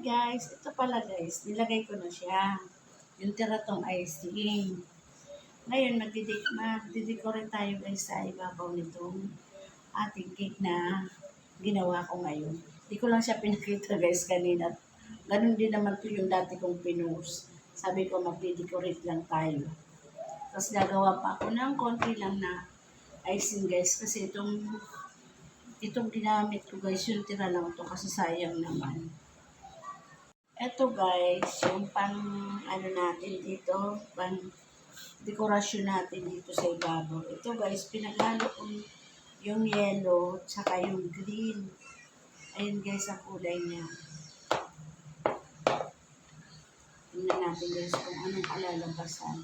guys, ito pala guys, nilagay ko na siya. Yung tira icing. Ngayon, magdidecorate tayo guys sa ibabaw nitong ating cake na ginawa ko ngayon. Hindi ko lang siya pinakita guys kanina. Ganun din naman to yung dati kong pinost. Sabi ko magdidecorate lang tayo. Tapos gagawa pa ako ng konti lang na icing guys kasi itong itong ginamit ko guys yung tira lang to kasi sayang naman. Eto guys, yung pang ano natin dito, pang dekorasyon natin dito sa ibabaw. Ito guys, pinaghalo ko yung yellow tsaka yung green. Ayun guys, ang kulay niya. Tingnan natin guys kung anong kalalabasan.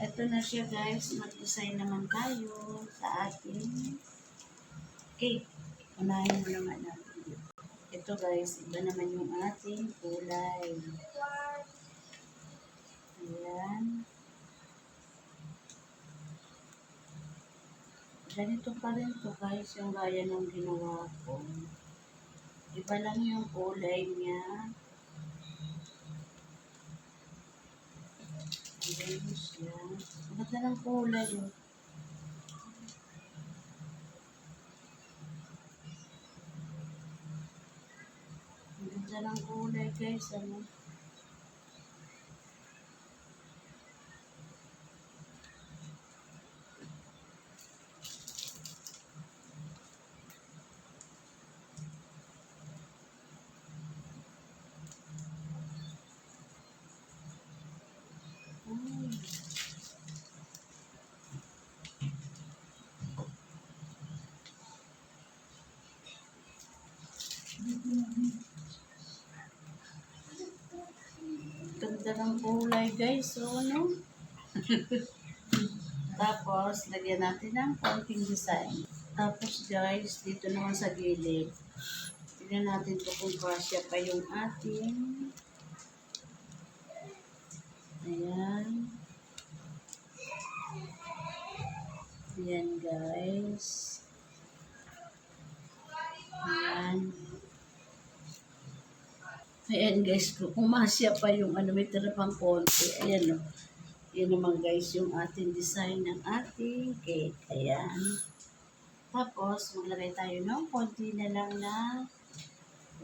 Ito na siya guys, mag-design naman tayo sa ating cake. Unahin mo naman natin. Ito guys, iba naman yung ating kulay. Ayan. Ganito pa rin to guys, yung gaya ng ginawa ko. Iba lang yung kulay niya. Ayan siya. Ang ganda ng kulay yun. Ang ganda ng kulay guys, ano. Ganda ng kulay guys, so ano? Tapos, lagyan natin ng konting design. Tapos guys, dito naman sa gilid, tignan natin to kung kasya pa yung ating Ayan. Ayan guys. Ayan. Ayan guys, kung umasya pa yung ano, may tira pang konti. Ayan o. Yan naman guys yung ating design ng ating cake. Ayan. Tapos, maglagay tayo ng konti na lang na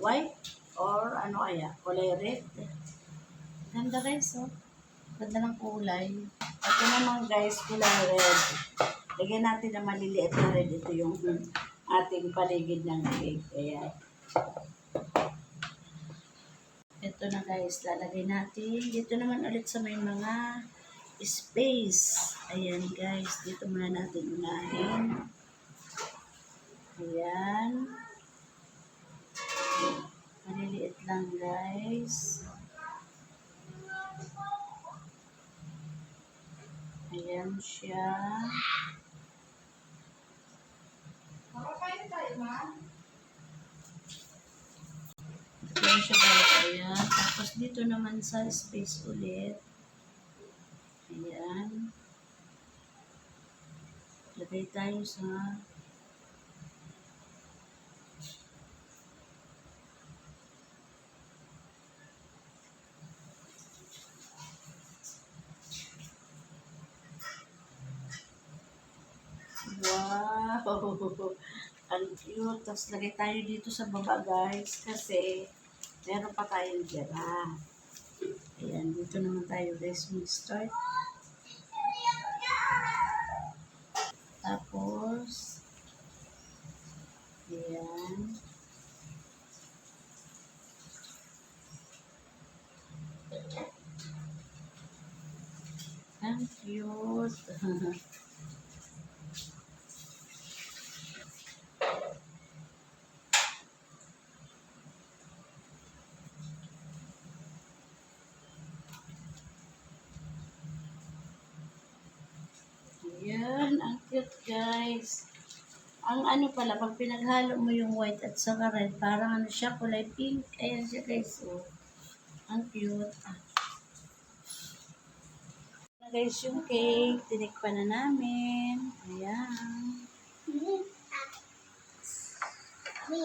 white or ano kaya, kulay red. Ganda guys, oh. Ganda ng kulay. Ito naman guys, kulay red. Lagyan natin na maliliit na red. Ito yung ating paligid ng cake. Ayan. Na guys, lalagay natin. Dito naman ulit sa may mga space. Ayan guys, dito muna natin unahin. Ayan. Maliliit lang guys. Ayan siya. Ayan siya guys. Tapos dito naman sa space ulit. Ayan. Lagay tayo sa Wow! Ang cute. Tapos lagay tayo dito sa baba guys kasi meron pa tayong dira. Ayan, dito naman tayo guys mag-start. Tapos, ayan. Ang cute. Ayan, ang cute guys. Ang ano pala, pag pinaghalo mo yung white at saka red, parang ano siya, kulay pink. Ayan siya guys, oh. Ang cute. Ah. Guys, yung cake, tinikpan na namin. Ayan. Me.